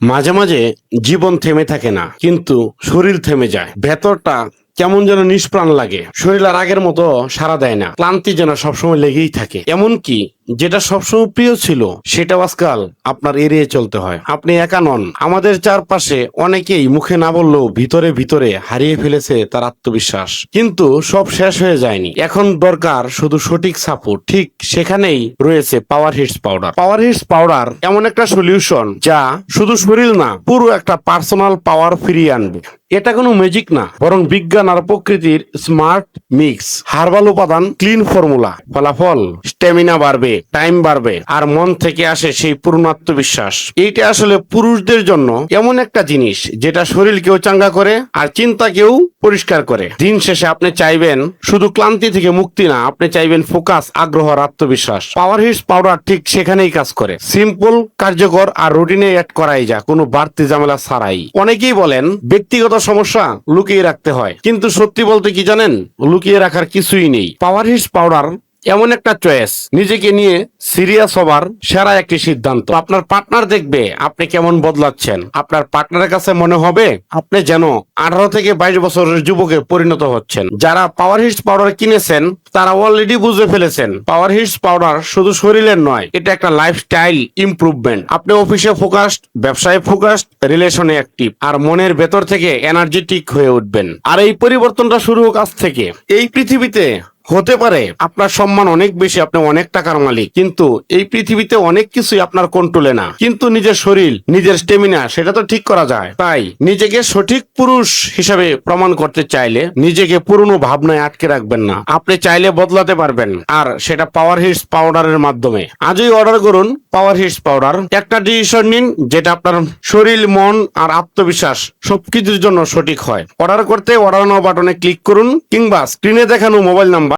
মাঝে মাঝে জীবন থেমে থাকে না, কিন্তু শরীর থেমে যায়। ভেতরটা কেমন যেন নিষ্প্রাণ লাগে। শরীর আর আগের মতো সারা দেয় না। ক্লান্তি যেন সবসময় লেগেই থাকে। এমন কি যেটা সবসময় প্রিয় ছিল, সেটাও আজকাল আপনার এড়িয়ে চলতে হয়। আপনি একা নন। আমাদের চারপাশে অনেকেই মুখে না বললেও ভিতরে ভিতরে হারিয়ে ফেলেছে তার আত্মবিশ্বাস। কিন্তু সব শেষ হয়ে যায়নি। এখন দরকার শুধু সঠিক সাপোর্ট ঠিক সেখানেই রয়েছে power hits powder power hits powder এমন একটা সলিউশন যা শুধু শরীর না, পুরো একটা পার্সোনাল পাওয়ার ফিরিয়ে আনবে। এটা কোনো ম্যাজিক না, বরং বিজ্ঞান আর প্রকৃতির স্মার্ট মিক্স হার্বাল উপাদান ক্লিন ফর্মুলা ফলাফল স্ট্যামিনা বাড়বে। টাইম বাড়বে আর মন থেকে আসে সেই পূর্ণ আত্মবিশ্বাস। এইটা আসলে পুরুষদের জন্য এমন একটা জিনিস যেটা শরীরকেও চাঙ্গা করে আর চিন্তাকেও পরিষ্কার করে। দিন শেষে আপনি চাইবেন শুধু ক্লান্তি থেকে মুক্তি না, আপনি চাইবেন ফোকাস আগ্রহ আর আত্মবিশ্বাস। পাওয়ার হিটস পাউডার ঠিক সেখানেই কাজ করে। সিম্পল কার্যকর আর রুটিনে অ্যাড করাই যা, কোনো বাড়তি ঝামেলা ছাড়াই। অনেকেই বলেন, ব্যক্তিগত সমস্যা লুকিয়ে রাখতে হয়। কিন্তু সত্যি বলতে কি জানেন? লুকিয়ে রাখার কিছুই নেই। পাওয়ার হিটস পাউডার এমন একটা চয়েস নিজেকে নিয়ে সিরিয়াস হবার সেরা একটি সিদ্ধান্ত। আপনার পার্টনার দেখবে আপনি কেমন বদলাচ্ছেন। আপনার পার্টনারের কাছে মনে হবে আপনি যেন আঠারো থেকে বাইশ বছরের যুবকে পরিণত হচ্ছেন। যারা পাওয়ার হিটস পাউডার কিনেছেন, তারা অলরেডি বুঝে ফেলেছেন পাওয়ার হিটস পাউডার শুধু শরীরের নয়, এটা একটা লাইফস্টাইল ইমপ্রুভমেন্ট আপনি অফিসে ফোকাসড ব্যবসায় ফোকাসড রিলেশনে অ্যাক্টিভ আর মনের ভেতর থেকে এনার্জেটিক হয়ে উঠবেন। আর এই পরিবর্তনটা শুরু হোক আজ থেকে। এই পৃথিবীতে হতে পারে আপনার সম্মান অনেক বেশি, আপনি অনেক টাকার মালিক, কিন্তু এই পৃথিবীতে অনেক কিছুই আপনার কন্ট্রোলে না। কিন্তু নিজের শরীর, নিজের স্টেমিনা সেটা তো ঠিক করা যায়। তাই নিজেকে সঠিক পুরুষ হিসাবে প্রমাণ করতে চাইলে নিজেকে পুরনো ভাবনায় আটকে রাখবেন না। আপনি চাইলে বদলাতে পারবেন, আর সেটা পাওয়ার হিটস পাউডারের মাধ্যমে। আজই অর্ডার করুন পাওয়ার হিটস পাউডার একটা ডিসিশন নিন যেটা আপনার শরীর, মন আর আত্মবিশ্বাস সবকিছুর জন্য সঠিক হয়। অর্ডার করতে অর্ডার নাও বাটনে ক্লিক করুন, কিংবা স্ক্রিনে দেখানো মোবাইল নাম্বার